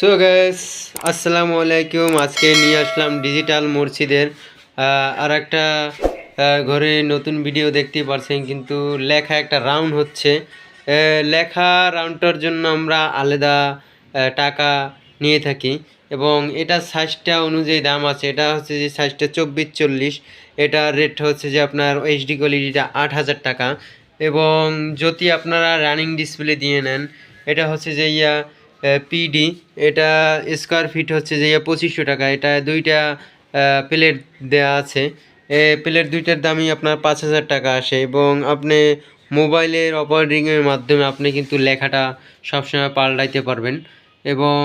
So gas আসসালামু আলাইকুম আজকে নিয়ে আসলাম ডিজিটাল মসজিদের আর একটা ঘরে নতুন ভিডিও দেখতে পারছেন, কিন্তু লেখা একটা রাউন্ড হচ্ছে। লেখা রাউন্ডটার জন্য আমরা আলাদা টাকা নিয়ে থাকি। এবং এটা সাইজটা অনুযায়ী দাম আছে। এটা হচ্ছে যে সাইজটা চব্বিশ চল্লিশ এটা রেট হচ্ছে যে আপনার এইচডি কোয়ালিটিটা আট হাজার টাকা। এবং যদি আপনারা রানিং ডিসপ্লে দিয়ে নেন, এটা হচ্ছে যে ইয়া পিডি এটা স্কোয়ার ফিট হচ্ছে যে ইয়া পঁচিশশো টাকা, এটা দুইটা প্লেট দেওয়া আছে। এ প্লেট দুইটার দামই আপনার পাঁচ হাজার টাকা আসে এবং আপনি মোবাইলের অপারেটিংয়ের মাধ্যমে আপনি কিন্তু লেখাটা সবসময় পাল্টাইতে পারবেন এবং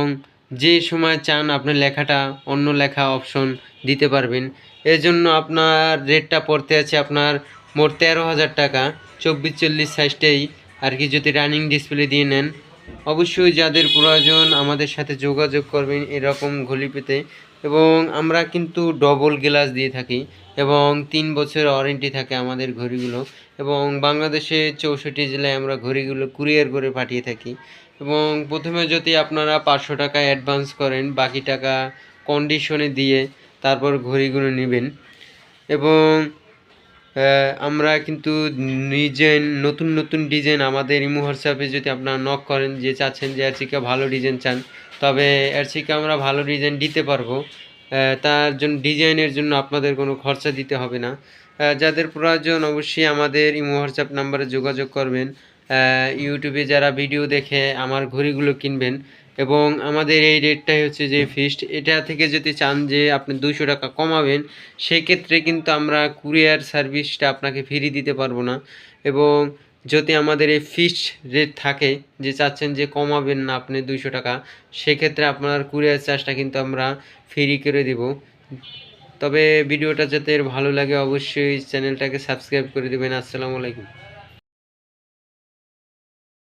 যে সময় চান আপনি লেখাটা অন্য লেখা অপশন দিতে পারবেন। এর জন্য আপনার রেটটা পড়তে আছে আপনার মোট তেরো হাজার টাকা, চব্বিশ চল্লিশ সাইজটাই আর কি যদি রানিং ডিসপ্লে দিয়ে নেন অবশ্যই যাদের প্রয়োজন আমাদের সাথে যোগাযোগ করবেন এরকম ঘড়ি পেতে। এবং আমরা কিন্তু ডবল গ্লাস দিয়ে থাকি এবং তিন বছর ওয়ারেন্টি থাকে আমাদের ঘড়িগুলো। এবং বাংলাদেশে চৌষট্টি জেলায় আমরা ঘড়িগুলো কুরিয়ার করে পাঠিয়ে থাকি। এবং প্রথমে যদি আপনারা পাঁচশো টাকা অ্যাডভান্স করেন, বাকি টাকা কন্ডিশনে দিয়ে তারপর ঘড়িগুলো নেবেন। এবং আমরা কিন্তু ডিজাইন, নতুন নতুন ডিজাইন আমাদের ইমো হোয়াটসঅ্যাপে যদি আপনারা নক করেন যে চাচ্ছেন যে এর থেকে ভালো ডিজাইন চান, তবে এর থেকে আমরা ভালো ডিজাইন দিতে পারব। তার জন্য ডিজাইনের জন্য আপনাদের কোনো খরচা দিতে হবে না। যাদের প্রয়োজন অবশ্যই আমাদের ইমো হোয়াটসঅ্যাপ নাম্বারে যোগাযোগ করবেন। ইউটিউবে যারা ভিডিও দেখে আমার ঘড়িগুলো কিনবেন এবং আমাদের এই রেটটাই হচ্ছে যে ফিক্সড এটা থেকে যদি চান যে আপনি দুশো টাকা কমাবেন সেই ক্ষেত্রে কিন্তু আমরা কুরিয়ার সার্ভিসটা আপনাকে ফ্রি দিতে পারব না। এবং যদি আমাদের এই ফিক্সড রেট থাকে, যে চাচ্ছেন যে কমাবেন না আপনি দুইশো টাকা, সেক্ষেত্রে আপনার কুরিয়ার চার্জটা কিন্তু আমরা ফ্রি করে দেব। তবে ভিডিওটা যাতে ভালো লাগে, অবশ্যই চ্যানেলটাকে সাবস্ক্রাইব করে দেবেন। আসসালামু আলাইকুম।